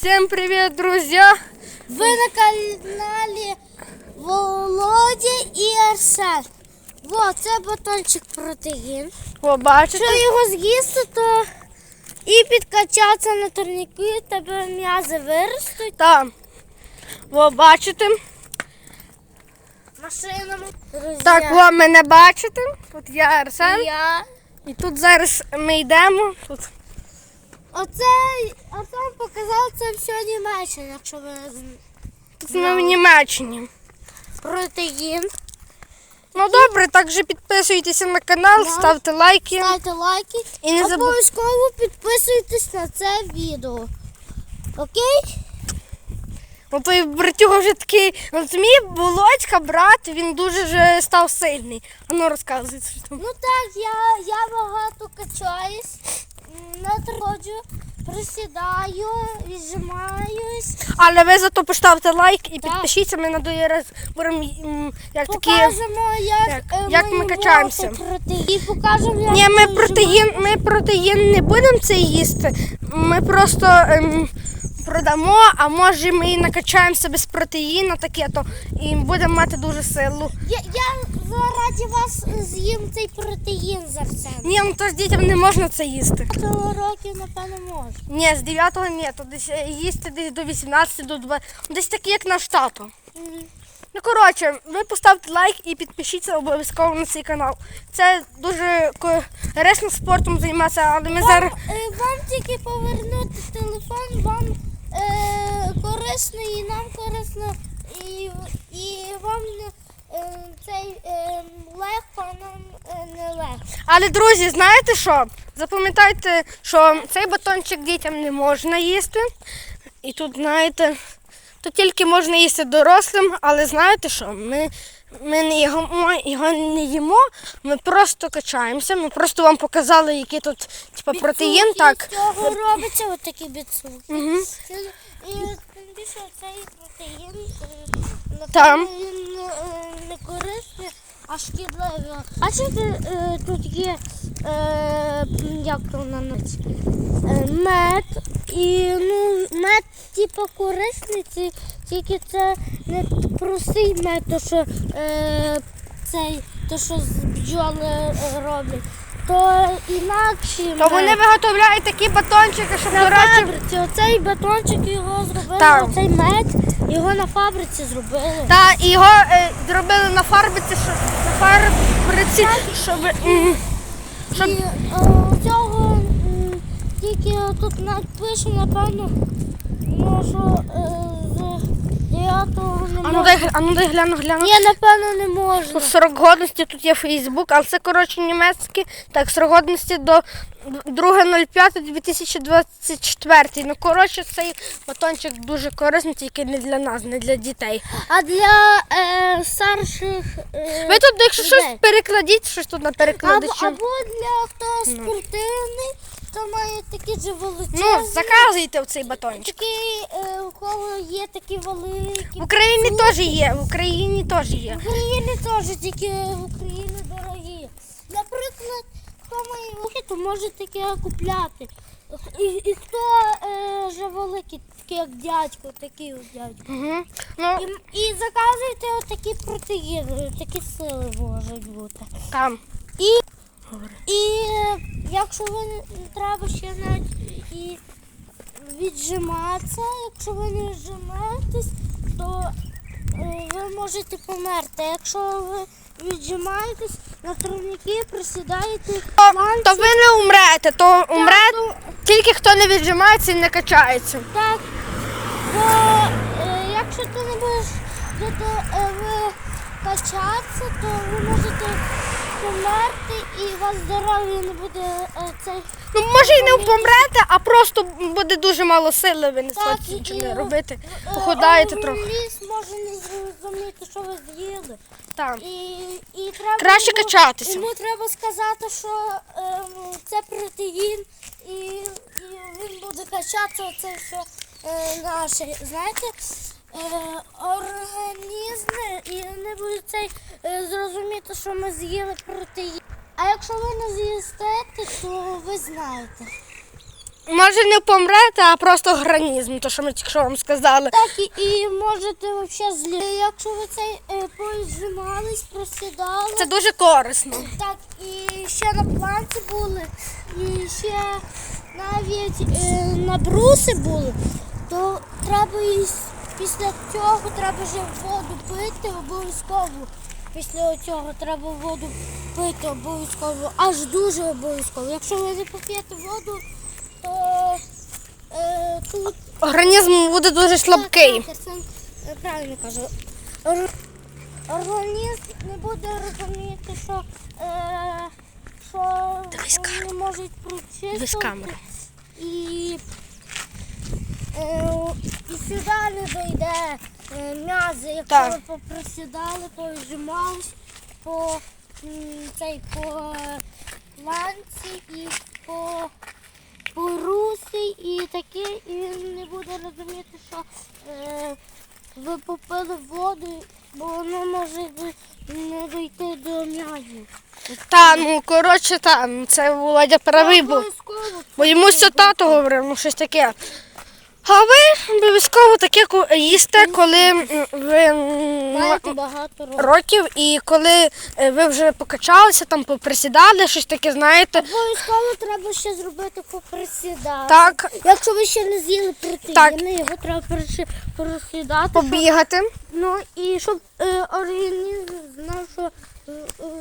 Всем привет, друзья! Ви на каналі Володя і Арсен. Во, це батончик протеїн. О, бачите? Якщо його з'їсти, то і підкачатися на турніки, тебе м'язи виростуть Там. О, бачите? машинами. Друзі, Так, ви мене бачите. Тут я Арсен. я. І тут зараз ми йдемо. Тут. Оце Арсен показав це все Німеччина, якщо ви ми в Німеччині. протеїн. Ну добре, також підписуйтеся на канал, Да. ставте лайки. Ставте лайки. І не забу- Обов'язково підписуйтесь на це відео. Окей? Ну той братюга вже такий. От мій Володька, брат, він дуже вже став сильний. А ну розказуй, що там. Ну так, я, я багато качаюсь, м, надроджу, присідаю, віджимаюсь, Але ви зато поставте лайк і підпишіться, ми на другий раз будемо м, як такі. покажемо, як, як- е, як ми качаємося. І покажемо, як Ні, ми ми протеїн, ми протеїн не будемо це їсти. Ми просто ем, продамо, а може ми і накачаємося без протеїну, таке то і будемо мати дуже силу. Я, я заради вас з'їм цей протеїн з Арсеном. Ні, ну то ж дітям не можна це їсти. Цього років, напевно, можна. Ні, з 9-го ні, то десь е, їсти десь до 18, до 20, десь такі, як наш тато. Ну, коротше, ви поставте лайк і підпишіться обов'язково на цей канал. Це дуже корисно спортом займатися, але ми зараз. Вам, е, вам тільки повернути телефон, вам е, корисно і нам корисно, і, і вам е, цей е, легко, а нам е, не легко. Але друзі, знаєте що? Запам'ятайте, що цей батончик дітям не можна їсти. І тут, знаєте, тут тільки можна їсти дорослим, але знаєте що? Ми, ми не його, його не їмо, ми просто качаємося. Ми просто вам показали, який тут типу, протеїн. Біцухи Так. З цього робиться отакі біцухи. Угу. І тим більше цей протеїн, е, Там. е, не корисний, а шкідливий. Бачите, е, тут є, як то називається, е, мед. І ну, мед типу корисний, тільки це не простий мед, то що е, цей, то що з бджоли е, роблять. То інакші То вони виготовляють такі батончики, щоб, На речі, фабриці. Оцей батончик його зробили, Так. оцей мед, його на фабриці зробили. та, і його е, зробили на фарбиці, що, на фарбриці, щоб. м, щоб І е, цього м, тільки тут навіть пише, напевно, ну, що е, з 9-го не А ну можна. дай, а ну дай гляну, гляну. Ні, напевно, не можна. Срок годності, тут є Фейсбук, але це коротше німецький. Так, срок годності до 2.05.2024. Ну, коротше, цей батончик дуже корисний, тільки не для нас, не для дітей. А для е, старших е, Ви тут, якщо щось перекладіть, щось тут на або, перекладачі. або для хто спортивний, то має такі ж величезні. Ну, заказуйте цей батончик. Такі, е, у кого є такі великі. В Україні теж є, в Україні теж є. В Україні теж, тільки в має великі, то може таке купляти. І, і хто е, вже великий, такий як дядько, такий от дядько. Угу. Ну, І, і заказуйте отакі протеїни, такі сили можуть бути. там. І, і е, якщо ви не треба ще навіть і віджиматися, якщо ви не віджимаєтесь, то ви можете померти. Якщо ви віджимаєтесь на турніки, присідаєте, То, то ви не умрете, то умре тільки хто не віджимається і не качається. так. Бо е, якщо ти не будеш будете, е, ви качатися, то ви можете померти і у вас здоров'я не буде е, цей. Ну, може і не помрете, а просто буде дуже мало сили, ви не Так, схочете нічого не робити. е, Похудаєте трохи. Ліс може не зрозуміти, що ви з'їли. Там. І, і треба Краще йому- качатися. Йому треба сказати, що ем, це протеїн, і, і він буде качатися це все е, наше. Знаєте, е, організми, і вони будуть цей, е, зрозуміти, що ми з'їли протеїн. А якщо ви не з'їсте, то ви знаєте. може не помрете, а просто організм, то що ми тільки що вам сказали. Так, і, і можете взагалі злі. Якщо ви цей е, поїзд просідали. Це дуже корисно. Так, і ще на планці були, і ще навіть е, на бруси були, то треба с- після цього треба вже воду пити обов'язково. Після цього треба воду пити обов'язково, аж дуже обов'язково. Якщо ви не поп'єте воду, то е, тут Організм буде дуже слабкий. так, так, правильно каже. Ор- Організм не буде розуміти, що, е, що вони можуть прочистити. І, е, і сюди дойде е, м'язи. Якщо Так. попросідали, то зжимались по цей по е, ланці і по по русі і таке, і він не буде розуміти, що е, ви попили воду, бо воно може не дійти до м'язів. Та, ну коротше, та, ну, це Володя правий був. Бо йому все тато говорив, ну щось таке. А ви обов'язково таке їсте, коли ви маєте багато років. років і коли е, ви вже покачалися, там поприсідали, щось таке, знаєте. Обов'язково треба ще зробити поприсідати. Так, Якщо ви ще не з'їли протеїни, його треба перши- просідати. щоб- побігати. Ну і щоб е, організм знав, що е,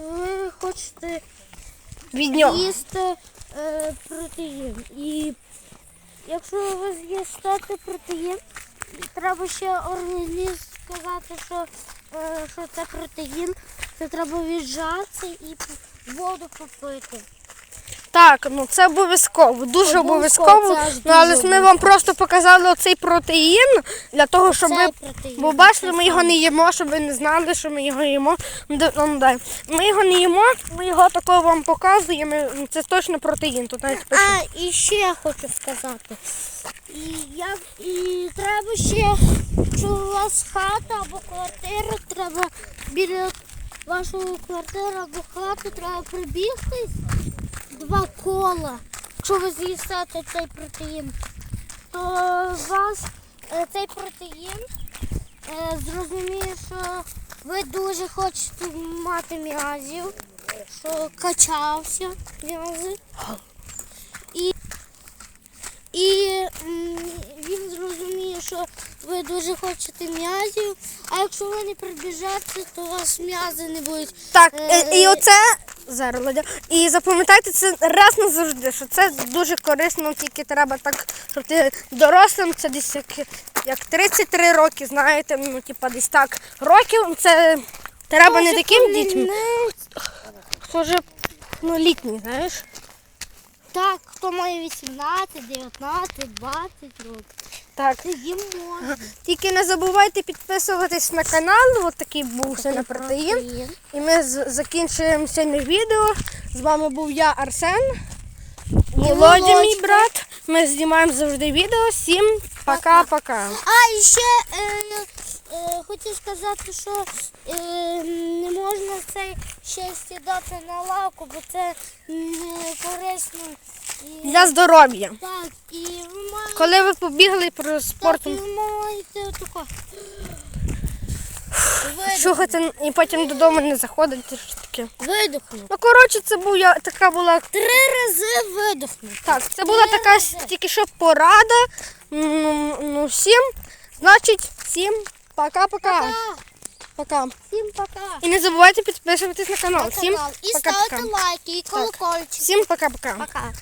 ви хочете Від нього. їсти е, протеїн. І якщо ви з'їсте протеїн, треба ще організм сказати, що, е, що це протеїн, то треба віджатися і воду попити. Так, ну це обов'язково, дуже Обов'язково. Ну але ми вам просто показали оцей протеїн для того, щоб ви. Бо бачите, ми його не їмо, щоб ви не знали, що ми його їмо. Ну, ну. Ми його не їмо, ми його такого вам показуємо. Ну, Це точно протеїн. Тут навіть пише. А, і ще я хочу сказати. І, як, і треба ще, що у вас хата або квартира, треба біля вашої квартири або хати треба прибігти два кола. Ви з'їсте цей протеїн, то вас е, цей протеїн е, зрозуміє, що ви дуже хочете мати м'язів, що качався м'язи. І, і м, він зрозуміє, що ви дуже хочете м'язів, а якщо ви не прибіжете, то у вас м'язи не будуть. Так, Е, і, і оце зараз Ладя. І запам'ятайте це раз назавжди, що це дуже корисно, тільки треба так, щоб ти дорослим, це десь як, як 33 роки, знаєте, ну типа десь так років. Це треба не таким дітям, хто вже ну, літній, знаєш. Так, хто має 18, 19, 20 років. Так. Це. Тільки не забувайте підписуватись на канал, от такий був сьогодні протеїн. Протеїн. І ми закінчуємо сьогодні відео. З вами був я, Арсен, Володя, мій брат. Ми знімаємо завжди відео. Всім пока-пока. А, і ще е, е, хотів сказати, що е, не можна цей ще сідати на лавку, бо це не корисно. І, Для здоров'я. Так, і ви маєте, Коли ви побігли про так, і спортом, ви маєте тако. чухати і потім додому не заходити. Що таке. Ну, коротше, це був я така була. Три рази видихнути. Так, це була така с- тільки що порада. Ну, ну всім. Значить, всім пока-пока. Пока. Пока. Всім пока. І не забувайте підписуватись на канал. На Всім. І пока-пока. ставте лайки, і колокольчик. Всім пока-пока. Пока.